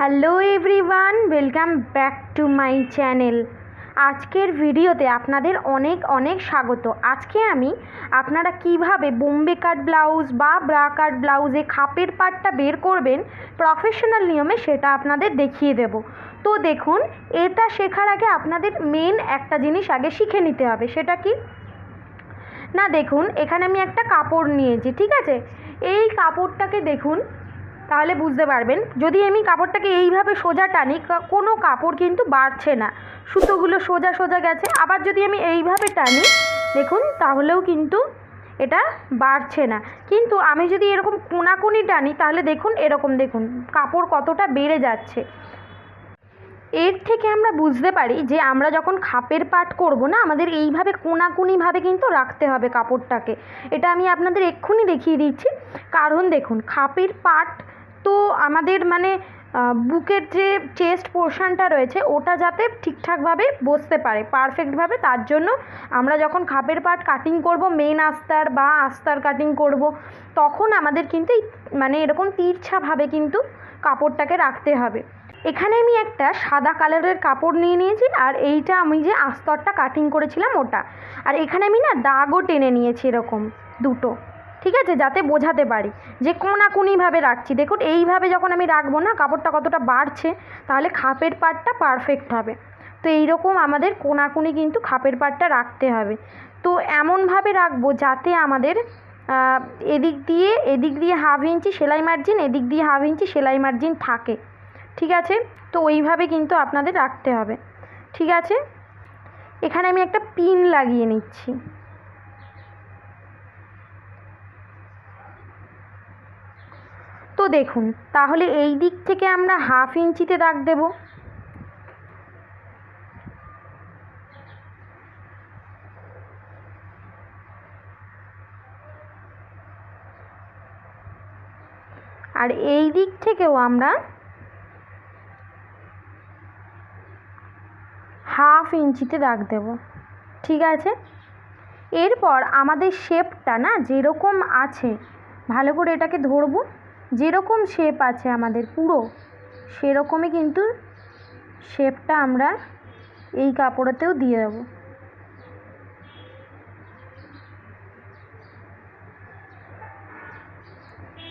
Hello everyone welcome back to my channel আজকের ভিডিওতে আপনাদের অনেক অনেক স্বাগত। আজকে আমি আপনারা কীভাবে বোম্বে কাট ব্লাউজ বা ব্রা কাট ব্লাউজে খাপের পাটটা বের করবেন, প্রফেশনাল নিয়মে সেটা আপনাদের দেখিয়ে দেব। তো দেখুন, এটা শেখার আগে আপনাদের মেন একটা জিনিস আগে শিখে নিতে হবে, সেটা কি? না দেখুন, এখানে আমি একটা কাপড় নিয়েছি, ঠিক আছে? এই কাপড়টাকে দেখুন তাহলে বুঝতে পারবেন। যদি আমি কাপড়টাকে এইভাবে সোজা টানি কোনো কাপড় কিন্তু বাড়ছে না। সুতোগুলো সোজা সোজা গেছে। আবার যদি আমি এইভাবে টানি, দেখুন, তাহলেও কিন্তু এটা বাড়ছে না। কিন্তু আমি যদি এরকম কোনাকুনি টানি, তাহলে দেখুন, এরকম দেখুন, কাপড় কতটা বেড়ে যাচ্ছে। এর থেকে আমরা বুঝতে পারি যে আমরা যখন খাপের পাট করব না, আমাদের এইভাবে কোনাকুনিভাবে কিন্তু রাখতে হবে কাপড়টাকে। এটা আমি আপনাদের এক্ষুনি দেখিয়ে দিচ্ছি। কারণ দেখুন, খাপের পাট তো আমাদের মানে বুকের যে চেস্ট পোর্শনটা রয়েছে, ওটা যাতে ঠিকঠাকভাবে বসতে পারে পারফেক্টভাবে তার জন্য আমরা যখন খাপের পাট কাটিং করব মেন আস্তার বা আস্তার কাটিং করব, তখন আমাদের কিন্তু মানে এরকম তিরছাভাবে কিন্তু কাপড়টাকে রাখতে হবে। এখানে আমি একটা সাদা কালারের কাপড় নিয়ে নিয়েছি, আর এইটা আমি যে আস্তরটা কাটিং করেছিলাম ওটা। আর এখানে আমি না দাগও টেনে নিয়েছি এরকম দুটো। ঠিক আছে? যাতে বোঝাতে পারি। যে কোনাকুনিভাবে রাখছি। দেখুন, এইভাবে যখন আমি রাখব না, কাপড়টা কতটা বাড়ছে, তাহলে খাপের পাটটা পারফেক্ট হবে। তো এইরকম আমাদের কোনাকুনি কিন্তু খাপের পাটটা রাখতে হবে। তো এমনভাবে রাখব যাতে আমাদের এদিক দিয়ে এদিক দিয়ে হাফ ইঞ্চি সেলাই মার্জিন এদিক দিয়ে হাফ ইঞ্চি সেলাই মার্জিন থাকে। ঠিক আছে? তো ওইভাবে কিন্তু আপনাদের রাখতে হবে। ঠিক আছে? এখানে আমি একটা পিন লাগিয়ে নিচ্ছি। তো দেখুন, তাহলে এই দিক থেকে আমরা হাফ ইঞ্চিতে দাগ দেব। আর এই দিক থেকেও আমরা হাফ ইঞ্চিতে দাগ দেব, ঠিক আছে? এরপর আমাদের শেপটা না যেরকম আছে, ভালো করে এটাকে ধরবো। যেরকম শেপ আছে আমাদের পুরো, সেরকমই কিন্তু শেপটা আমরা এই কাপড়েতেও দিয়ে দেবো।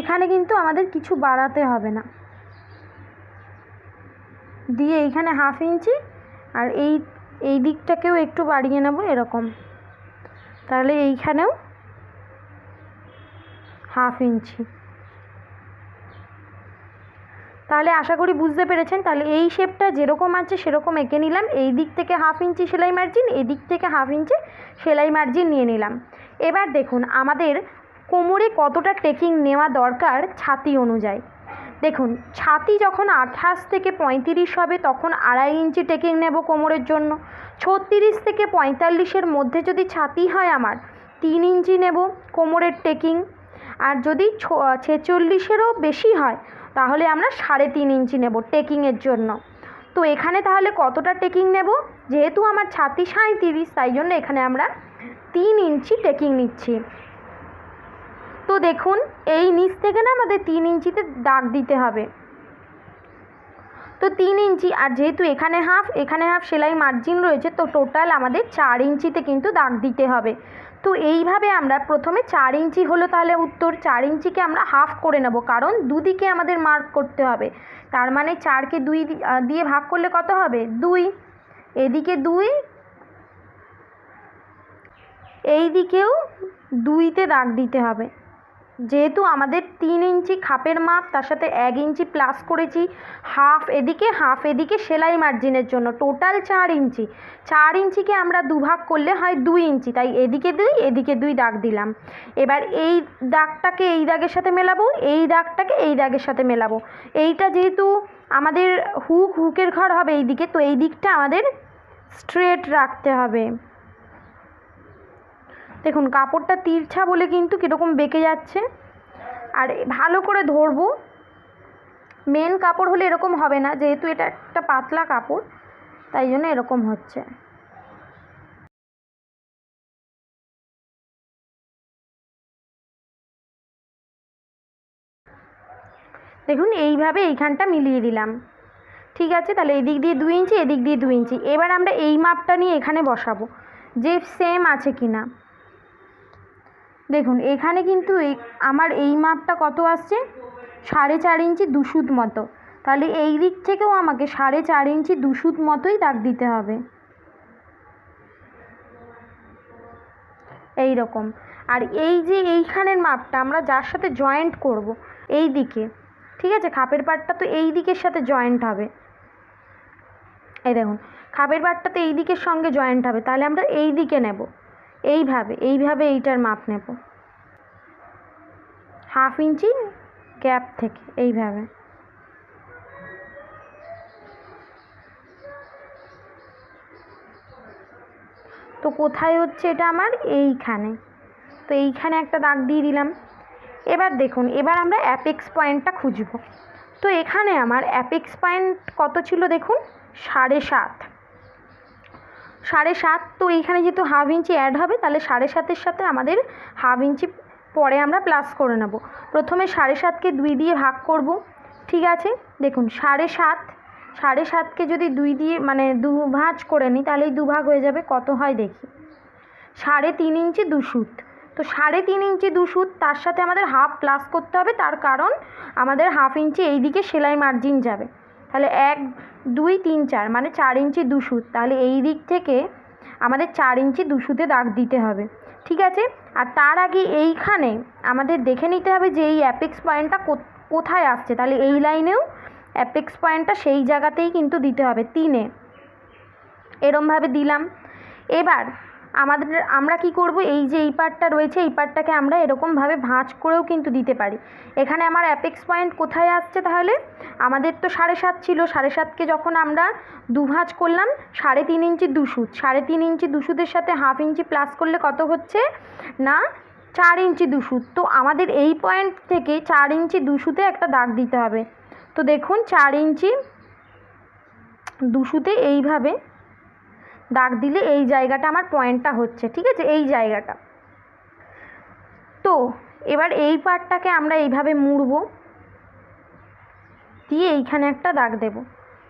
এখানে কিন্তু আমাদের কিছু বাড়াতে হবে না। দিয়ে এইখানে হাফ ইঞ্চি আর এই এই দিকটাকেও একটু বাড়িয়ে নেব এরকম। তাহলে এইখানেও হাফ ইঞ্চি তাহলে আশা করি বুঝতে পেরেছেন। তাহলে এই শেপটা যেরকম আছে সেরকম এঁকে নিলাম। এই দিক থেকে হাফ ইঞ্চি সেলাই মার্জিন এই দিক থেকে হাফ ইঞ্চি সেলাই মার্জিন নিয়ে নিলাম। এবার দেখুন, আমাদের কোমরে কতটা টেকিং নেওয়া দরকার ছাতি অনুযায়ী। দেখুন, ছাতি যখন আঠাশ থেকে পঁয়ত্রিশ হবে, তখন আড়াই ইঞ্চি টেকিং নেব কোমরের জন্য। ছত্রিশ থেকে পঁয়তাল্লিশের মধ্যে যদি ছাতি হয় আমার, তিন ইঞ্চি নেব কোমরের টেকিং আর যদি ছেচল্লিশেরও বেশি হয় তাহলে আমরা সাড়ে তিন ইঞ্চি নেব টেকিংয়ের জন্য। তো এখানে তাহলে কতটা টেকিং নেব? যেহেতু আমার ছাতি সাঁইত্রিশ, তাই জন্য এখানে আমরা তিন ইঞ্চি টেকিং নিচ্ছি। তো দেখুন, এই নিচ থেকে না আমাদের তিন ইঞ্চিতে দাগ দিতে হবে। তো তিন ইঞ্চি, আর যেহেতু এখানে হাফ এখানে হাফ সেলাই মার্জিন রয়েছে, তো টোটাল আমাদের চার ইঞ্চিতে কিন্তু দাগ দিতে হবে। তো এইভাবে আমরা প্রথমে চার ইঞ্চি হলো তাহলে উত্তর, চার ইঞ্চিকে আমরা হাফ করে নেব, কারণ দুদিকে আমাদের মার্ক করতে হবে। তার মানে চারকে দুই দিয়ে ভাগ করলে কত হবে? দুই। এদিকে দুই। এই দিকেও দুইতে দাগ দিতে হবে। যেহেতু আমাদের তিন ইঞ্চি খাপের মাপ, তার সাথে এক ইঞ্চি প্লাস করেছি হাফ এদিকে হাফ এদিকে সেলাই মার্জিনের জন্য। টোটাল চার ইঞ্চি। চার ইঞ্চিকে আমরা দুভাগ করলে হয় দুই ইঞ্চি। তাই এদিকে দুই এদিকে দুই দাগ দিলাম। এবার এই দাগটাকে এই দাগের সাথে মেলাবো, এই দাগটাকে এই দাগের সাথে মেলাবো। এইটা যেহেতু আমাদের হুক, হুকের ঘর হবে এই দিকে তো এই দিকটা আমাদের স্ট্রেট রাখতে হবে। দেখুন, কাপড়টা তিরছা বলে কিন্তু কীরকম বেঁকে যাচ্ছে। আর ভালো করে ধরবো। মেন কাপড় হলে এরকম হবে না, যেহেতু এটা একটা পাতলা কাপড়, তাই জন্য এরকম হচ্ছে। দেখুন, এইভাবে এইখানটা মিলিয়ে দিলাম। ঠিক আছে, তাহলে এদিক দিয়ে দু ইঞ্চি, এদিক দিয়ে দু ইঞ্চি। এবার আমরা এই মাপটা নিয়ে এখানে বসাবো, যে সেম আছে কি না দেখুন, এখানে কিন্তু এই, আমার এই মাপটা কত আসছে? সাড়ে চার ইঞ্চি দুশুদ মতো। তাহলে এই দিক থেকেও আমাকে সাড়ে চার ইঞ্চি দুশুদ মতোই দাগ দিতে হবে। এই রকম। আর এই যে এইখানের মাপটা, আমরা যার সাথে জয়েন্ট করব, এই দিকে, ঠিক আছে? খাপের পাটটা তো এই দিকের সাথে জয়েন্ট হবে। এই দেখুন, খাপের পাটটা তো এই দিকের সঙ্গে জয়েন্ট হবে। তাহলে আমরা এই দিকে নেব। এইভাবে এইভাবে এইটার মাপ নেব। হাফ ইঞ্চি গ্যাপ থেকে, এইভাবে। তো কোথায় হচ্ছে এটা আমার? এইখানে। তো এইখানে একটা দাগ দিয়ে দিলাম। এবার দেখুন, এবার আমরা অ্যাপেক্স পয়েন্টটা খুঁজব। তো এখানে আমার অ্যাপেক্স পয়েন্ট কত ছিল দেখুন? সাড়ে সাত। সাড়ে সাত তো এইখানে যেহেতু হাফ ইঞ্চি অ্যাড হবে, তাহলে সাড়ে সাতের সাথে আমাদের হাফ ইঞ্চি পরে আমরা প্লাস করে নেব। প্রথমে সাড়ে সাতকে দুই দিয়ে ভাগ করব, ঠিক আছে? দেখুন, সাড়ে সাত, সাড়ে সাতকে যদি দুই দিয়ে মানে দু ভাঁজ করে নিই, তাহলে এই দুভাগ হয়ে যাবে, কত হয় দেখি। সাড়ে তিন ইঞ্চি দুশুত তো সাড়ে তিন ইঞ্চি দুশুত তার সাথে আমাদের হাফ প্লাস করতে হবে, তার কারণ আমাদের হাফ ইঞ্চি এই দিকে সেলাই মার্জিন যাবে। তাহলে এক, দুই, তিন, চার মানে চার ইঞ্চি দুশুত তাহলে এই দিক থেকে আমাদের চার ইঞ্চি দুশুতে দাগ দিতে হবে। ঠিক আছে? আর তার আগে এইখানে আমাদের দেখে নিতে হবে যে এই অ্যাপেক্স পয়েন্টটা কোথায় আসছে। তাহলে এই লাইনেও অ্যাপেক্স পয়েন্টটা সেই জায়গাতেই কিন্তু দিতে হবে। তিনে। এরমভাবে দিলাম। এবার আমাদের, আমরা কি করব? এই যে এই পার্টটা রয়েছে, এই পার্টটাকে আমরা এরকমভাবে ভাঁজ করেও কিন্তু দিতে পারি। এখানে আমার অ্যাপেক্স পয়েন্ট কোথায় আসছে তাহলে? আমাদের তো সাড়ে সাত ছিল, সাড়ে সাতকে যখন আমরা দু ভাঁজ করলাম, সাড়ে তিন ইঞ্চি দুশুদ সাড়ে তিন ইঞ্চি দুশুদের সাথে হাফ ইঞ্চি প্লাস করলে কত হচ্ছে? না, চার ইঞ্চি দুশুদ তো আমাদের এই পয়েন্ট থেকে চার ইঞ্চি দুশুতে একটা দাগ দিতে হবে। তো দেখুন, চার ইঞ্চি দুশুতে এইভাবে দাগ দিলে এই জায়গাটা আমার পয়েন্টটা হচ্ছে, ঠিক আছে? এই জায়গাটা। তো, এবার এই পার্টটাকে আমরা এইভাবে মুড়ব, দিয়ে এইখানে একটা দাগ দেব,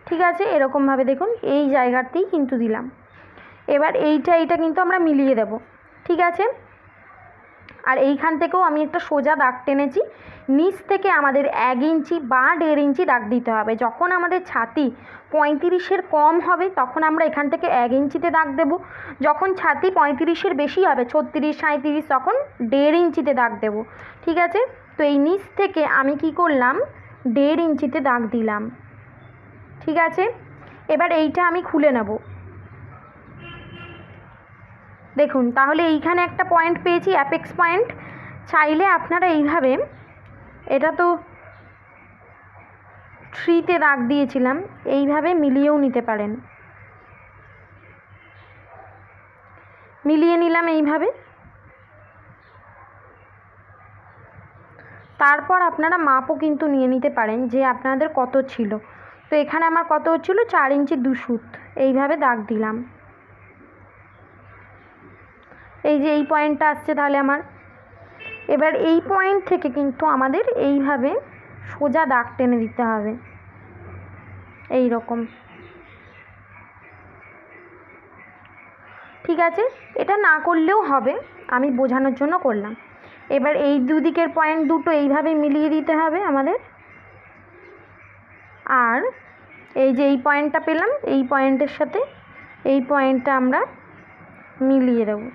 ঠিক আছে? এরকমভাবে দেখুন, এই জায়গাতেই কিন্তু দিলাম। এবার এইটা এইটা কিন্তু আমরা মিলিয়ে দেব, ঠিক আছে? আর এইখান থেকেও আমি একটা সোজা দাগ টেনেছি। নিচ থেকে আমাদের এক ইঞ্চি বা দেড় ইঞ্চি দাগ দিতে হবে। যখন আমাদের ছাতি পঁয়ত্রিশের কম হবে, তখন আমরা এখান থেকে এক ইঞ্চিতে দাগ দেব। যখন ছাতি পঁয়ত্রিশের বেশি হবে, ছত্রিশ সাঁত্রিশ তখন দেড় ইঞ্চিতে দাগ দেব। ঠিক আছে? তো এই নিচ থেকে আমি কি করলাম? দেড় ইঞ্চিতে দাগ দিলাম। ঠিক আছে? এবার এইটা আমি খুলে নেব। দেখুন, তাহলে এইখানে একটা পয়েন্ট পেয়েছি অ্যাপেক্স পয়েন্ট চাইলে আপনারা এইভাবে, এটা তো থ্রিতে দাগ দিয়েছিলাম, এইভাবে মিলিয়েও নিতে পারেন। মিলিয়ে নিলাম এইভাবে। তারপর আপনারা মাপও কিন্তু নিয়ে নিতে পারেন যে আপনাদের কত ছিল। তো এখানে আমার কত হচ্ছিল চার ইঞ্চি দুশুত এইভাবে দাগ দিলাম। এই যে এই পয়েন্টটা আসছে তাহলে আমার। এবার এই পয়েন্ট থেকে কিন্তু আমাদের এইভাবে সোজা দাগ টেনে দিতে হবে। এই রকম ঠিক আছে? এটা না করলেও হবে। আমি বোঝানোর জন্য করলাম। এবার এই দুদিকের পয়েন্ট দুটো এইভাবে মিলিয়ে দিতে হবে আমাদের। আর এই যে এই পয়েন্টটা পেলাম, এই পয়েন্টের সাথে এই পয়েন্টটা আমরা মিলিয়ে দেবো।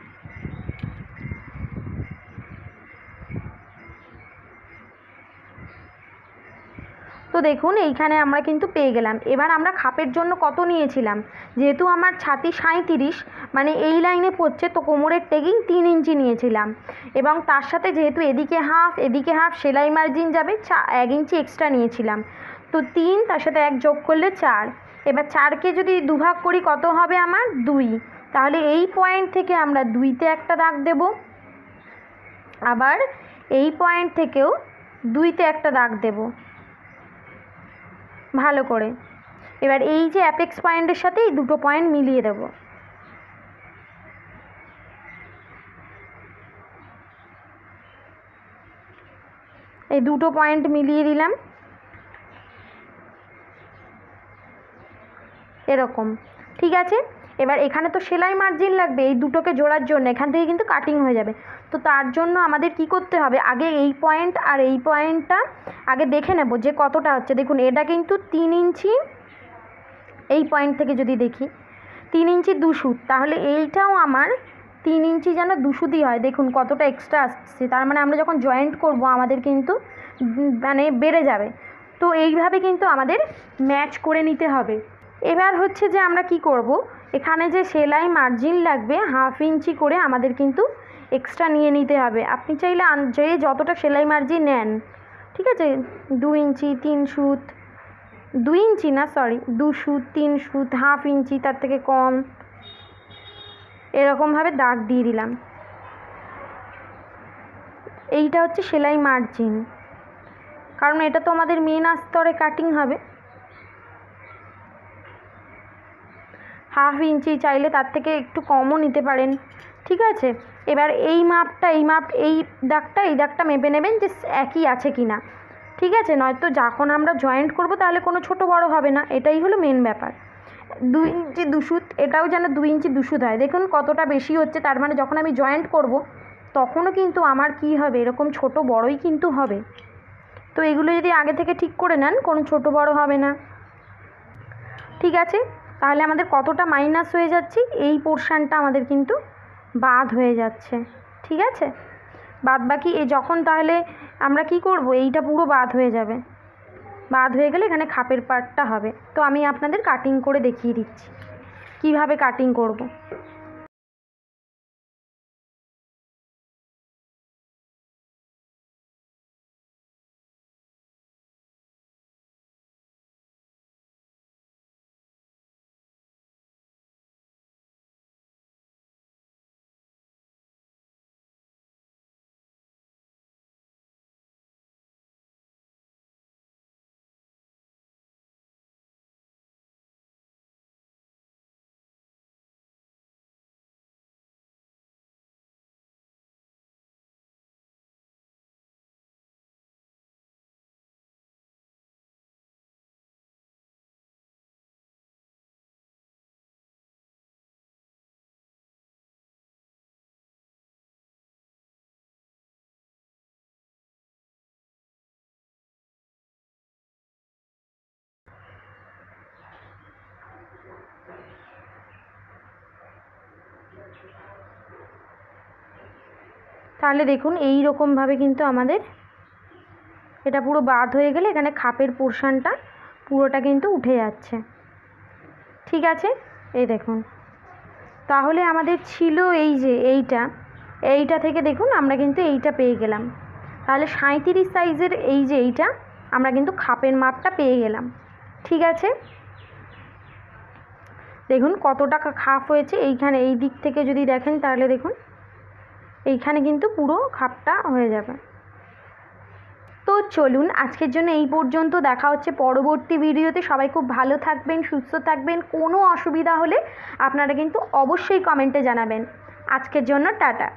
তো দেখুন, এইখানে আমরা কিন্তু পেয়ে গেলাম। এবার আমরা খাপের জন্য কত নিয়েছিলাম? যেহেতু আমার ছাতি সাঁইত্রিশ মানে এই লাইনে পড়ছে, তো কোমরের টেগিং তিন ইঞ্চি নিয়েছিলাম। এবং তার সাথে যেহেতু এদিকে হাফ এদিকে হাফ, সেলাই মার্জিন যাবে চা, এক ইঞ্চি এক্সট্রা নিয়েছিলাম। তো তিন, তার সাথে এক যোগ করলে চার। এবার চারকে যদি দুভাগ করি, কত হবে আমার? দুই। তাহলে এই পয়েন্ট থেকে আমরা দুইতে একটা দাগ দেব। আবার এই পয়েন্ট থেকেও দুইতে একটা দাগ দেব। ভালো করে। এবার এই যে অ্যাপেক্স পয়েন্টের সাথে এই দুটো পয়েন্ট মিলিয়ে দেব। এই দুটো পয়েন্ট মিলিয়ে দিলাম। এরকম, ঠিক আছে? এবার এখানে তো সেলাই মার্জিন লাগবে, এই দুটোকে জোড়ার জন্য। এখান থেকে কিন্তু কাটিং হয়ে যাবে। তো তার জন্য আমাদের কি করতে হবে? আগে এই পয়েন্ট আর এই পয়েন্টটা আগে দেখে নেব যে কতটা হচ্ছে। দেখুন, এটা কিন্তু তিন ইঞ্চি এই পয়েন্ট থেকে যদি দেখি, তিন ইঞ্চি দুশুত তাহলে এইটাও আমার তিন ইঞ্চি যেন দুশুতি হয়। দেখুন, কতটা এক্সট্রা আসছে। তার মানে আমরা যখন জয়েন্ট করব, আমাদের কিন্তু মানে বেড়ে যাবে। তো এইভাবে কিন্তু আমাদের ম্যাচ করে নিতে হবে। এবার হচ্ছে যে আমরা কি করব? এখানে যে সেলাই মার্জিন লাগবে, হাফ ইঞ্চি করে আমাদের কিন্তু এক্সট্রা নিয়ে নিতে হবে। আপনি চাইলে যে যতটা সেলাই মার্জিন নেন, ঠিক আছে? দু ইঞ্চি, তিন সুত দুই ইঞ্চি না সরি দু সুত, তিন সুত, হাফ ইঞ্চি, তার থেকে কম, এরকমভাবে দাগ দিয়ে দিলাম। এইটা হচ্ছে সেলাই মার্জিন। কারণ এটা তো আমাদের মেন আস্তরে কাটিং হবে। হাফ ইঞ্চি চাইলে তার থেকে একটু কমও নিতে পারেন। ঠিক আছে? এবার এই মাপটা, এই মাপ, এই দাগটা এই দাগটা মেপে নেবেন যে একই আছে কি না। ঠিক আছে? নয়তো যখন আমরা জয়েন্ট করব তাহলে কোনো ছোট বড় হবে না। এটাই হলো মেন ব্যাপার। দুই ইঞ্চি দুশুত এটাও যেন দুই ইঞ্চি দুশুত হয়। দেখুন কতটা বেশি হচ্ছে, তার মানে যখন আমি জয়েন্ট করব, তখনও কিন্তু আমার কি হবে? এরকম ছোট বড়ই কিন্তু হবে। তো এগুলো যদি আগে থেকে ঠিক করে নেন, কোনো ছোট বড় হবে না। ঠিক আছে? তাহলে আমাদের কতটা মাইনাস হয়ে যাচ্ছে? এই পোর্শানটা আমাদের কিন্তু বাদ হয়ে যাচ্ছে। ঠিক আছে? বাদ বাকি এই যখন তাহলে আমরা কি করব? এইটা পুরো বাদ হয়ে যাবে। বাদ হয়ে গেলে এখানে খাপের পার্টটা হবে। তো আমি আপনাদের কাটিং করে দেখিয়ে দিচ্ছি। কীভাবে কাটিং করব? তাহলে দেখুন, এই রকমভাবে কিন্তু আমাদের এটা পুরো বাদ হয়ে গেলে এখানে খাপের পোর্শানটা পুরোটা কিন্তু উঠে যাচ্ছে। ঠিক আছে? এই দেখুন। তাহলে আমাদের ছিল এই যে এইটা। এইটা থেকে দেখুন, আমরা কিন্তু এইটা পেয়ে গেলাম। তাহলে সাঁইত্রিশ সাইজের এই যে এইটা, আমরা কিন্তু খাপের মাপটা পেয়ে গেলাম। ঠিক আছে? দেখুন কত টাকা খাপ হয়েছে। এইখানে, এই দিক থেকে যদি দেখেন তাহলে দেখুন, এইখানে কিন্তু পুরো খাপটা হয়ে যাবে। তো চলুন, আজকের জন্য এই পর্যন্ত। দেখা হচ্ছে পরবর্তী ভিডিওতে। সবাই খুব ভালো থাকবেন, সুস্থ থাকবেন। কোনো অসুবিধা হলে আপনারা কিন্তু অবশ্যই কমেন্টে জানাবেন। আজকের জন্য টাটা।